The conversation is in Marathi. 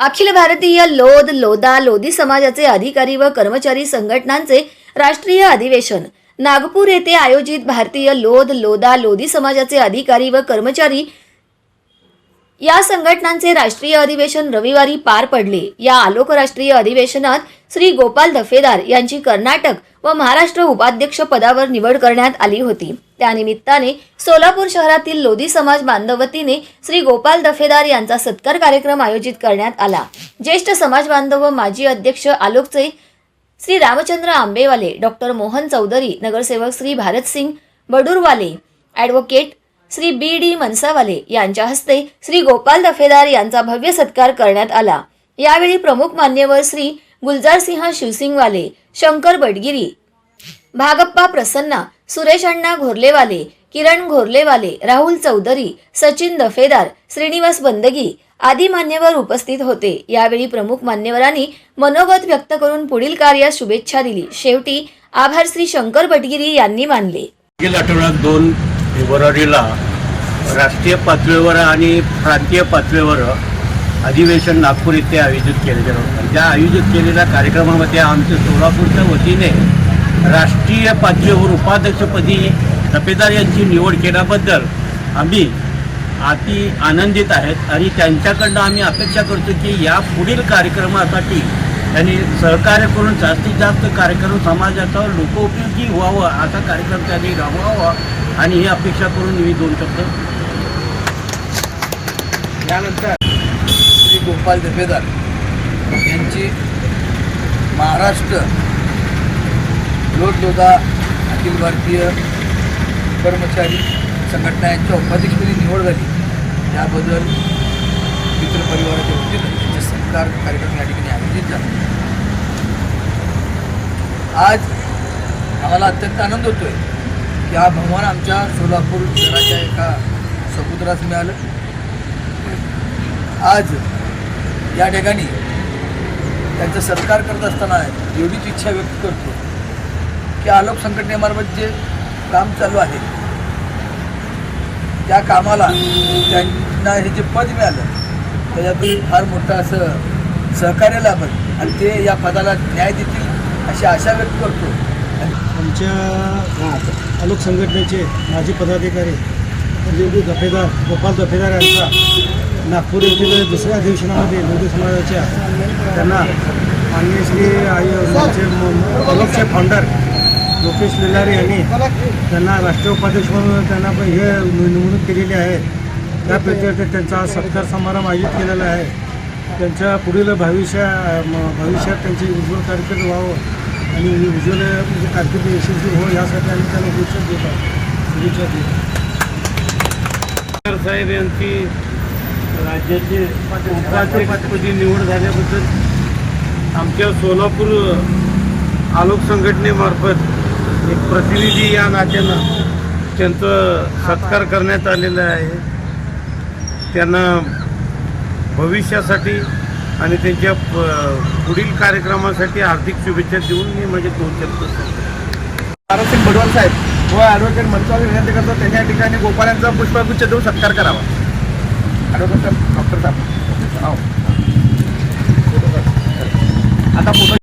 अखिल भारतीय लोद लोदा लोधी समाजाचे अधिकारी व कर्मचारी संघटनांचे राष्ट्रीय अधिवेशन. नागपूर येथे आयोजित भारतीय लोद लोदा लोधी समाजाचे अधिकारी व कर्मचारी या संघटनांचे राष्ट्रीय अधिवेशन रविवारी पार पडले. या आलोक राष्ट्रीय अधिवेशनात श्री गोपाल दफेदार यांची कर्नाटक व महाराष्ट्र उपाध्यक्ष पदावर निवड करण्यात आली होती. त्यानिमित्ताने सोलापूर शहरातील लोधी समाज बांधवतीने श्री गोपाल दफेदार यांचा सत्कार कार्यक्रम आयोजित करण्यात आला. ज्येष्ठ समाज बांधव माजी अध्यक्ष आलोकचे श्री रामचंद्र आंबेवाले डॉक्टर मोहन चौधरी नगरसेवक Shri Bharatsingh Badurwale advocate Shri B D Mansawale यांच्या हस्ते श्री गोपाल दफेदार यांचा भव्य सत्कार करण्यात आला. यावेळी प्रमुख मान्यवर श्री गुलजारसिंह शिवसिंगवाले शंकर बडगिरी भागप्पा प्रसन्ना सुरेश अण्णा घोरलेवाले किरण घोरलेवाले राहुल चौधरी सचिन दफेदार श्रीनिवास बंदगी आदी मान्यवर उपस्थित होते. यावेळी प्रमुख मान्यवरांनी मनोगत व्यक्त करून पुढील कार्यास शुभेच्छा दिली. शेवटी आभार श्री शंकर भटगिरी यांनी मानले. मागील आठवड्यात दोन फेब्रुवारीला राष्ट्रीय पातळीवर आणि प्रांतीय पातळीवर अधिवेशन नागपूर येथे आयोजित केले गेलं होतं. त्या आयोजित केलेल्या कार्यक्रमामध्ये आमच्या सोलापूरच्या वतीने राष्ट्रीय पातळीवर उपाध्यक्षपदी तपेदार यांची निवड केल्याबद्दल आम्ही अति आनंदित आहेत आणि त्यांच्याकडनं आम्ही अपेक्षा करतो की या पुढील कार्यक्रमासाठी त्यांनी सहकार्य करून जास्तीत जास्त कार्यक्रम समाजाचा लोकोपयोगी व्हावं असा कार्यक्रम त्यांनी राबवावा आणि ही अपेक्षा करून मी दोन शब्द त्यानंतर श्री गोपाल दफेदार यांची महाराष्ट्र लोटलोदा अखिल भारतीय कर्मचारी संघटना यांच्या उपाध्यक्षपदी निवड झाली. त्याबद्दल मित्रपरिवाराच्या वतीनं त्यांचे सत्कार कार्यक्रम या ठिकाणी आयोजित झाला. आज आम्हाला अत्यंत आनंद होतो आहे की हा भगवान आमच्या सोलापूर शहराच्या एका समुद्रास मिळालं. आज या ठिकाणी त्यांचा सत्कार करत असताना एवढीच इच्छा व्यक्त करतो. की आलोक संघटनेमार्फत जे काम चालू आहे त्या कामाला त्यांना हे जे पद मिळालं त्याच्यातून फार मोठं असं सहकार्य लाभत आणि ते या पदाला न्याय देतील अशी आशा व्यक्त करतो. आमच्या आलोक संघटनेचे माजी पदाधिकारी लोधी दफेदार गोपाल दफेदार यांचा नागपूर येथील दुसऱ्या अधिवेशनामध्ये लोधी समाजाच्या त्यांना माननीय श्री आयोचे आलोकचे फाउंडर लोकेश लिलारे यांनी त्यांना राष्ट्रीय उपाध्यक्ष म्हणून त्यांना पण हे निवडणूक केलेली आहे. त्या प्रत्यर्थ त्यांचा सत्कार समारंभ आयोजित केलेला आहे. त्यांच्या पुढील भविष्या म- भविष्यात त्यांची उज्ज्वल कारकीर्द व्हावं आणि उज्ज्वल म्हणजे कारकीर्द यशस्वी हो यासाठी आम्ही त्यांना शुभेच्छा देत आहोत. शुभेच्छा देतो साहेब यांची राज्याचे उपाध्यक्षपदी निवड झाल्याबद्दल आमच्या सोलापूर आलोक संघटनेमार्फत एक प्रतिनिधी या नात्यानं त्यांचं सत्कार करण्यात आलेला आहे. त्यांना भविष्यासाठी आणि त्यांच्या पुढील कार्यक्रमासाठी हार्दिक शुभेच्छा देऊन मी म्हणजे दोन शब्द तारासिंग भडवल साहेब व ॲडव्होकेट मनसावी विनंती करतो त्यांच्या ठिकाणी गोपाल यांचा पुष्पगुच्छ देऊन सत्कार करावा. ॲडव्होकेट साहेब डॉक्टर साहेब हो. आता फोटो